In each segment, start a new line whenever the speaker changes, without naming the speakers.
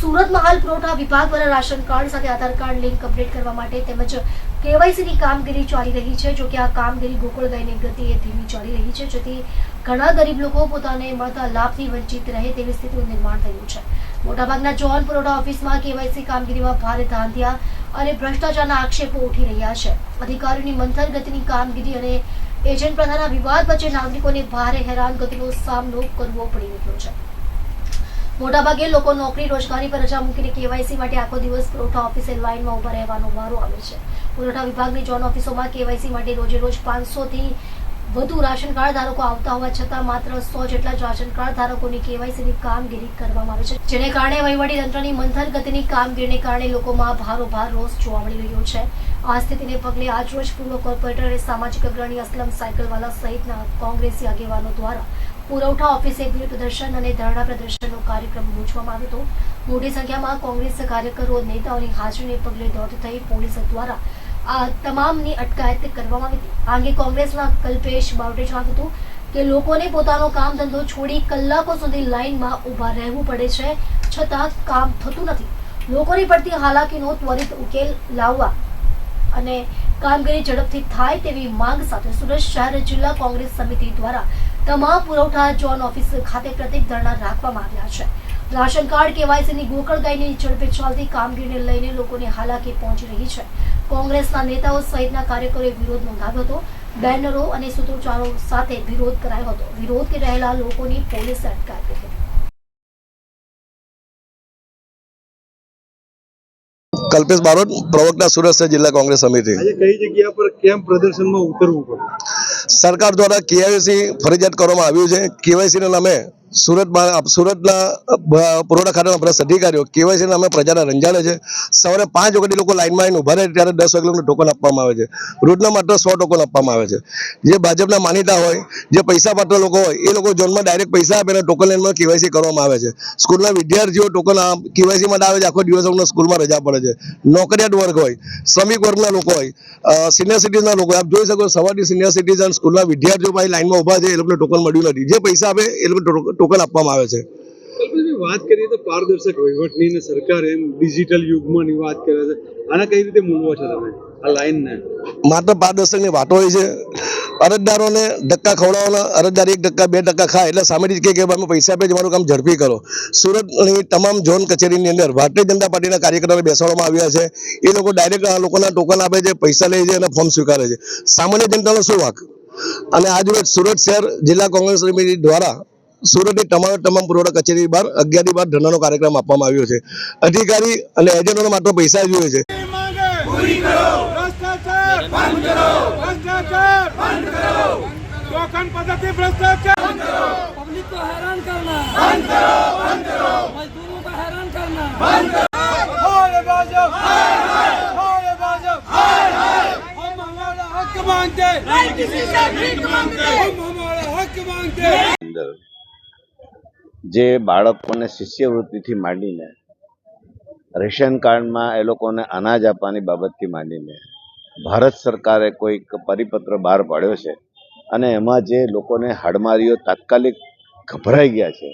સુરતમાં હાલ પુરવઠા વિભાગ દ્વારા રાશન કાર્ડ સાથે આધાર કાર્ડ લિંક અપડેટ કરવા માટે તેમજ કેવાયસીની કામગીરી ચાલી રહી છે, જો કે આ કામગીરી ગોકુળગાયની ગતિએ ધીમી ચાલી રહી છે, જેથી ઘણા ગરીબ લોકો પોતાને મળતા લાભથી વંચિત રહે તેવી સ્થિતિનું નિર્માણ થયું છે. મોટાભાગના જોન પુરવઠા ઓફિસમાં કેવાયસી કામગીરીમાં ભારે ધાંધિયા અને ભ્રષ્ટાચારના આક્ષેપો ઉઠી રહ્યા છે. અધિકારીઓની મંથર ગતિની કામગીરી અને એજન્ટ પ્રધાનના વિવાદ વચ્ચે નાગરિકોને ભારે હેરાનગતિનો સામનો કરવો પડી રહ્યો છે. મોટાભાગે લોકો નોકરી, રોજગારી પર રજા મૂકીને કેવાયસી માટે આખો દિવસ પુરવઠા ઓફિસે લાઇનમાં ઊભા રહેવાનો વારો આવે છે. પુરવઠા વિભાગની જોન ઓફિસોમાં કેવાયસી માટે રોજે રોજ પાંચસો થી વધુ રાશન કાર્ડ ધારકો આવતા હોવા છતાં માત્ર સો જેટલા જ રાશન કાર્ડ ધારકોની કેવાયસીની કામગીરી કરવામાં આવે છે. જેને કારણે વહીવટી તંત્રની મંથર ગતિની કામગીરીને કારણે લોકોમાં ભારોભાર રોષ જોવા મળી રહ્યો છે. આ સ્થિતિને પગલે આજરોજ પૂર્વ કોર્પોરેટર અને સામાજિક અગ્રણી અસલમ સાયકલવાલા સહિતના કોંગ્રેસી આગેવાનો દ્વારા પુરવઠા ઓફિસે પ્રદર્શન અને ધરણા પ્રદર્શનનો કાર્યક્રમ યોજવામાં આવ્યો હતો. મોટી સંખ્યામાં કોંગ્રેસ કાર્યકરો નેતાઓની હાજરીને પગલે દોડ થઈ પોલીસ દ્વારા આ તમામની અટકાયત કરવામાં આવી હતી. આ અંગે કોંગ્રેસના કલ્પેશ બાવટે જણાવ્યું હતું કે લોકોને પોતાનો કામ ધંધો છોડી કલાકો સુધી લાઇનમાં ઊભા રહેવું પડે છે, છતાં કામ થતું નથી. લોકોની પડતી હાલાકીનો ત્વરિત ઉકેલ લાવવા અને કામગીરી ઝડપથી થાય તેવી માંગ સાથે સુરત શહેર જિલ્લા કોંગ્રેસ સમિતિ દ્વારા તમામ પુરવઠા ઝોન ઓફિસ ખાતે પ્રતિક ધરણા રાખવામાં આવ્યા છે. રાશન કાર્ડ કેવાયસીની ગોકળગાયની ઝડપે ચાલતી કામગીરીને લઈને લોકોને હાલાકી પહોંચી રહી છે. કોંગ્રેસના નેતાઓ સહિતના કાર્યકરોએ વિરોધ નોંધાવ્યો હતો. બેનરો અને સૂત્રોચ્ચારો સાથે વિરોધ કરાયો હતો. વિરોધ કરી રહેલા લોકોની પોલીસે અટકાવી કરી હતી.
કલ્પેશ બારોટ પ્રવક્તા સુરત જિલ્લા કોંગ્રેસ સમિતિ.
આજે કઈ જગ્યા પર કેમ પ્રદર્શનમાં ઉતરવું પડ્યું
સરકાર દ્વારા કેવાયસી ફરજિયાત કરવામાં આવ્યું છે. કેવાયસી ના નામે સુરતમાં સુરતના પુરવઠા ખાતાના બધા અધિકારીઓ કેવાયસી નામે પ્રજાને રંજાડે છે. સવારે પાંચ વખત લોકો લાઇનમાં આવીને ઊભા રહે ત્યારે દસ વાગે ટોકન આપવામાં આવે છે. રોજના માત્ર સો ટોકન આપવામાં આવે છે. જે ભાજપના માનીતા હોય, જે પૈસા પાત્ર લોકો હોય, એ લોકો ઝોનમાં ડાયરેક્ટ પૈસા આપે અને ટોકન લાઈનમાં કેવાયસી કરવામાં આવે છે. સ્કૂલના વિદ્યાર્થીઓ ટોકન કેવાયસી માટે આવે છે. આખો દિવસ અમને સ્કૂલમાં રજા પડે છે. નોકરિયાત વર્ગ હોય, શ્રમિક વર્ગના લોકો હોય સિનિયર સિટીઝનના લોકો. આપ જોઈ શકો સવારથી સિનિયર સિટીઝન સ્કૂલના વિદ્યાર્થીઓ પાસે લાઇનમાં ઊભા છે, એ લોકોને ટોકન મળ્યું નથી. જે પૈસા આપે, એ લોકો ટોકન આપવામાં આવે છે.
વાત કરીએ તો પારદર્શક વહીવટની ને સરકાર એમ ડિજિટલ યુગમાંની વાત કરે છે. આના કઈ રીતે મૂલવો છો તમે? આ લાઈનને
માત્ર પારદર્શકની વાતો હોય છે. અરજદારોને ધક્કા ખવડાવવાના અરજદાર એક ટકા બે ટકા ખાય એટલે સામેથી કહે કે અમે પૈસા આપે મારું કામ ઝડપી કરો. સુરતની તમામ ઝોન કચેરીની અંદર ભારતીય જનતા પાર્ટીના કાર્યકરોને બેસાડવામાં આવ્યા છે. એ લોકો ડાયરેક્ટ આ લોકોના ટોકન આપે છે પૈસા લે છે અને ફોર્મ સ્વીકારે છે. સામાન્ય જનતાનો શું વાક? અને આજરોજ સુરત શહેર જિલ્લા કોંગ્રેસ સમિતિ દ્વારા સુરતની તમામ તમામ પુરવઠા કચેરી બહાર અગિયારની બાર ધરણાનો કાર્યક્રમ આપવામાં આવ્યો છે અધિકારી અને એજન્ટોને માત્ર પૈસા જ જોઈએ છે
ભ્રષ્ટાચાર બંધ કરો ભ્રષ્ટાચાર બંધ કરો ટોકન પદ્ધતિ ભ્રષ્ટાચાર
पब्लिक को हैरान करना बंद करो बंद करो मजदूरों को हैरान करना बंद
હાય ભાજપ હાય ભાજપ हम हमारा हक मांगते नहीं किसी से भीख मांगते
જે બાળકોને શિષ્યવૃત્તિથી માંડીને રેશન કાર્ડમાં એ લોકોને અનાજ આપવાની બાબતથી માંડીને ભારત સરકારે કોઈક પરિપત્ર બહાર પાડ્યો છે અને એમાં જે લોકોને હાડમારીઓ તાત્કાલિક ગભરાઈ ગયા છે.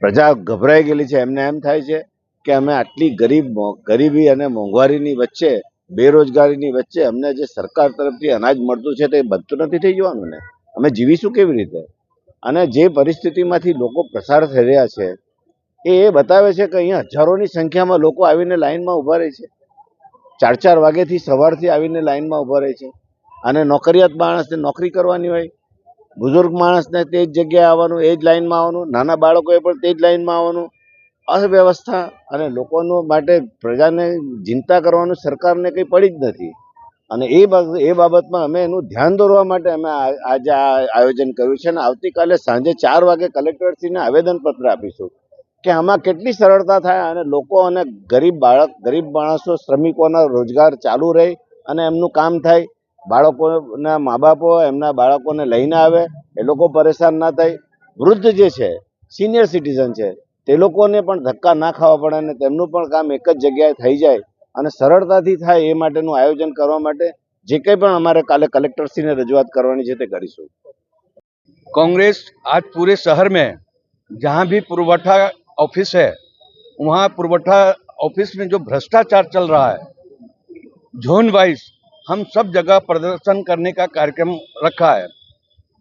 પ્રજા ગભરાઈ ગયેલી છે. એમને એમ થાય છે કે અમે આટલી ગરીબ ગરીબી અને મોંઘવારીની વચ્ચે, બેરોજગારીની વચ્ચે અમને જે સરકાર તરફથી અનાજ મળતું છે તે બનતું નથી. થઈ જવાનું ને અમે જીવીશું કેવી રીતે? અને જે પરિસ્થિતિમાંથી લોકો પસાર થઈ રહ્યા છે, એ એ બતાવે છે કે અહીંયા હજારોની સંખ્યામાં લોકો આવીને લાઇનમાં ઊભા રહે છે. ચાર ચાર વાગ્યાથી સવારથી આવીને લાઇનમાં ઊભા રહે છે. અને નોકરિયાત માણસને નોકરી કરવાની હોય, બુઝુર્ગ માણસને તે જ જગ્યાએ આવવાનું, એ જ લાઈનમાં આવવાનું, નાના બાળકોએ પણ તે જ લાઈનમાં આવવાનું. અવ્યવસ્થા અને લોકોનું માટે પ્રજાને ચિંતા કરવાનું સરકારને કંઈ પડી જ નથી. અને એ એ બાબતમાં અમે એનું ધ્યાન દોરવા માટે અમે આજે આ આયોજન કર્યું છે અને આવતીકાલે સાંજે ચાર વાગે કલેક્ટરશ્રીને આવેદનપત્ર આપીશું કે આમાં કેટલી સરળતા થાય અને લોકો અને ગરીબ બાળક, ગરીબ માણસો, શ્રમિકોના રોજગાર ચાલુ રહે અને એમનું કામ થાય. બાળકોના મા બાપો એમના બાળકોને લઈને આવે, એ લોકો પરેશાન ના થાય. વૃદ્ધ જે છે, સિનિયર સિટીઝન છે, તે લોકોને પણ ધક્કા ના ખાવા પડે અને તેમનું પણ કામ એક જ જગ્યાએ થઈ જાય. અને સરળતાથી થાય એ માટેનું આયોજન કરવા માટે જે કંઈ પણ અમારે કાલે કલેક્ટરશ્રીને રજૂઆત કરવાની છે તે કરીશું
कांग्रेस आज पूरे शहर में जहाँ भी पुरवठा ऑफिस है वहाँ पुरवठा ऑफिस में जो भ्रष्टाचार चल रहा है जोन वाइज हम सब जगह प्रदर्शन करने का कार्यक्रम रखा है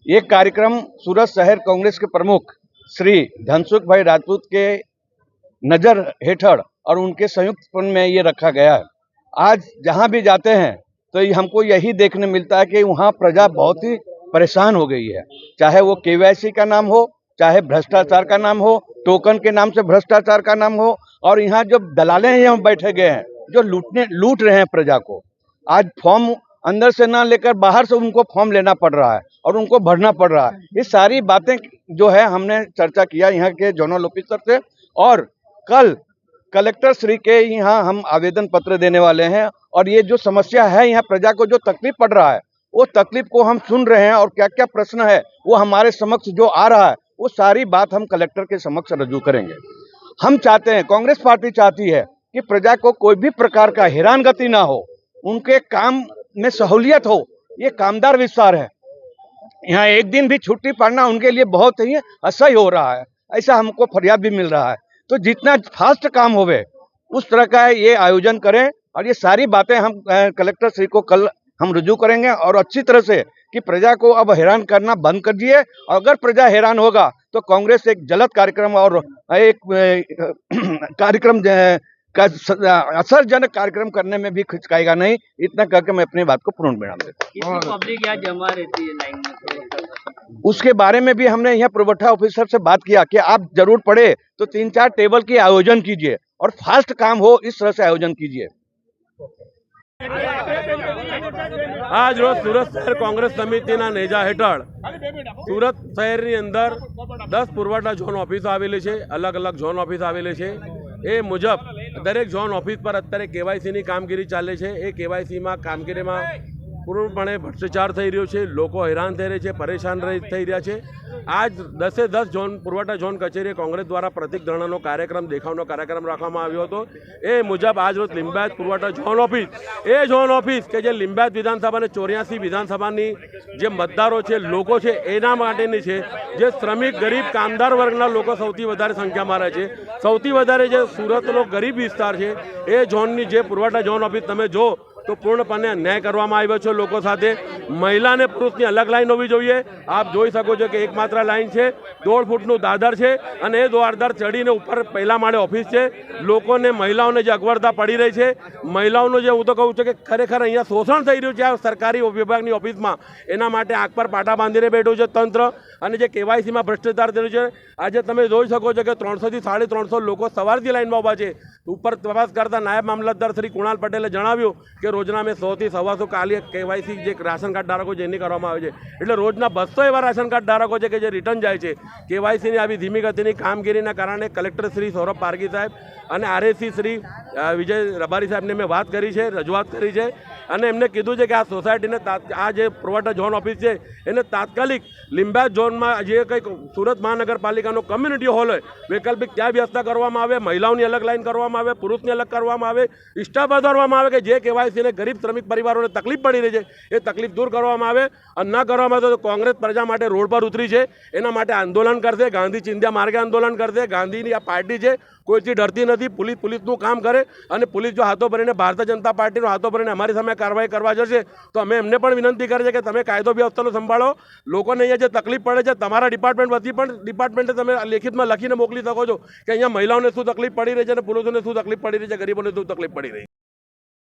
ये कार्यक्रम सूरत शहर कांग्रेस के प्रमुख श्री धनसुख भाई राजपूत के नज़र हेठड़ और उनके संयुक्त में ये रखा गया है। आज जहाँ भी जाते हैं तो हमको यही देखने मिलता है कि वहाँ प्रजा बहुत ही परेशान हो गई है। चाहे वो केवाईसी का नाम हो, चाहे भ्रष्टाचार का नाम हो, टोकन के नाम से भ्रष्टाचार का नाम हो, और यहाँ जो दलाले यहाँ बैठे गए हैं, जो लूटने, लूट रहे हैं प्रजा को। आज फॉर्म अंदर से ना लेकर बाहर से उनको फॉर्म लेना पड़ रहा है और उनको भरना पड़ रहा है। ये सारी बातें जो है, हमने चर्चा किया यहाँ के जोनल ऑफिसर से और कल कलेक्टर श्री के यहाँ हम आवेदन पत्र देने वाले हैं और ये जो समस्या है यहाँ प्रजा को जो तकलीफ़ पड़ रहा है, वो तकलीफ़ को हम सुन रहे हैं और क्या क्या प्रश्न है, वो हमारे समक्ष जो आ रहा है, वो सारी बात हम कलेक्टर के समक्ष रजू करेंगे। हम चाहते हैं, कांग्रेस पार्टी चाहती है कि प्रजा को कोई भी प्रकार का हैरान गति ना हो, उनके काम में सहूलियत हो, ये कामदार विस्तार है। यहाँ एक दिन भी छुट्टी पड़ना उनके लिए बहुत ही असह्य हो रहा है, ऐसा हमको फरियाद भी मिल रहा है। तो जितना फास्ट काम होवे, उस तरह का ये आयोजन करें और ये सारी बातें हम कलेक्टर श्री को कल हम रुजू करेंगे और अच्छी तरह से कि प्रजा को अब हैरान करना बंद कर दिए। और अगर प्रजा हैरान होगा तो कांग्रेस एक जलद कार्यक्रम और एक कार्यक्रम का असरजनक कार्यक्रम करने में भी खिचकाएगा नहीं। इतना करके मैं अपनी बात को पूर्ण विराम देता हूँ।
कितनी पब्लिक यहाँ जमा रहती है लाइन में थोड़ा
उसके बारे में भी हमने यहाँ पुरवठा ऑफिसर से बात किया कि आप जरूर पड़े तो तीन चार टेबल की आयोजन कीजिए और फास्ट काम हो इस तरह से आयोजन कीजिए
આજ રોજ સુરત શહેર કોંગ્રેસ સમિતિના નેજા હેઠળ સુરત શહેરની અંદર દસ પુરવઠા ઝોન ઓફિસો આવેલી છે અલગ અલગ ઝોન ઓફિસ આવેલી છે એ મુજબ દરેક ઝોન ઓફિસ પર અત્યારે કેવાયસીની કામગીરી ચાલે છે એ કેવાયસીમાં કામગીરીમાં પૂર્ણપણે ભ્રષ્ટાચાર થઈ રહ્યો છે, લોકો હેરાન થઈ રહ્યા છે, પરેશાન થઈ રહ્યા છે. આજ દસે દસ ઝોન, પુરવઠા ઝોન કચેરીએ કોંગ્રેસ દ્વારા પ્રતિક ધરણાનો કાર્યક્રમ, દેખાવનો કાર્યક્રમ રાખવામાં આવ્યો હતો. એ મુજબ આજ રોજ લિંબાયત પુરવઠા ઝોન ઓફિસ, એ ઝોન ઓફિસ કે જે લિંબાયત વિધાનસભા અને ચોર્યાસી વિધાનસભાની જે મતદારો છે, લોકો છે, એના માટેની છે, જે શ્રમિક, ગરીબ, કામદાર વર્ગના લોકો સૌથી વધારે સંખ્યામાં રહે છે. સૌથી વધારે જે સુરતનો ગરીબ વિસ્તાર છે, એ ઝોનની જે પુરવઠા ઝોન ઓફિસ, તમે જો તો પૂર્ણપણે અન્યાય કરવામાં આવ્યો છે લોકો સાથે. મહિલા અને પુરુષની અલગ લાઈન હોવી જોઈએ. આપ જોઈ શકો છો કે એકમાત્ર લાઈન છે. દોઢ ફૂટનું દાદર છે અને એ દાદર ચડીને ઉપર પહેલા માળે ઓફિસ છે. લોકોને મહિલાઓને જે અગવડતા પડી રહી છે, મહિલાઓનું જે હું તો કહું છું કે ખરેખર અહીંયા શોષણ થઈ રહ્યું છે આ સરકારી વિભાગની ઓફિસમાં. એના માટે આંખ પર પાટા બાંધીને બેઠું છે તંત્ર અને જે કેવાયસીમાં ભ્રષ્ટાચાર થયું છે. આજે તમે જોઈ શકો છો કે ત્રણસોથી સાડી ત્રણસો લોકો સવારથી લાઈનમાં ઊભા છે. ઉપર તપાસ કરતા નાયબ મામલતદાર શ્રી કુણાલ પટેલે જણાવ્યું કે રોજના અમે સોથી સવાસો કાલે કેવાયસી જે રાશન કાર્ડ ધારકો છે, એની કરવામાં આવે છે. એટલે રોજના બસો એવા રાશન કાર્ડ ધારકો છે કે જે રિટર્ન જાય છે. કેવાયસીની આવી ધીમી ગતિની કામગીરીના કારણે કલેક્ટર શ્રી સૌરભ પારગી સાહેબ અને આરએસી શ્રી વિજય રબારી સાહેબને મેં વાત કરી છે, રજૂઆત કરી છે. અને એમને કીધું છે કે આ સોસાયટીને આ જે પુરવઠા ઝોન ઓફિસ છે, એને તાત્કાલિક લીંબાયત ઝોનમાં જે કંઈક સુરત મહાનગરપાલિકાનો કમ્યુનિટી હોલ હોય, વૈકલ્પિક ત્યાં વ્યવસ્થા કરવામાં આવે, મહિલાઓની અલગ લાઈન કરવામાં આવે, પુરુષની અલગ કરવામાં આવે સ્ટાફ વધારવામાં આવે કે જે કેવાયસીને ગરીબ શ્રમિક પરિવારોને તકલીફ પડી રહી છે, એ તકલીફ દૂર કરવામાં આવે અને ન કરવામાં આવે તો કોંગ્રેસ પ્રજા માટે રોડ પર ઉતરી છે, એના માટે આંદોલન કરશે, ગાંધી ચિંધ્યા માર્ગે આંદોલન કરશે, ગાંધીની આ પાર્ટી છે કોઈથી ડરતી નથી, પોલીસ પોલીસનું કામ કરે અને પોલીસ જો હાથો ભરીને ભારતીય જનતા પાર્ટીનો હાથો ભરીને અમારી સામે કાર્યવાહી કરવા જશે, તો અમે એમને પણ વિનંતી કરીએ છીએ કે તમે કાયદો વ્યવસ્થાનો સંભાળો. લોકોને અહીંયા જે તકલીફ પડે છે, તમારા ડિપાર્ટમેન્ટ વતી પણ ડિપાર્ટમેન્ટે તમે લેખિતમાં લખીને મોકલી શકો છો કે અહીંયા મહિલાઓને શું તકલીફ પડી રહી છે અને પુરુષોને શું તકલીફ પડી રહી છે, ગરીબોને શું તકલીફ પડી રહી છે.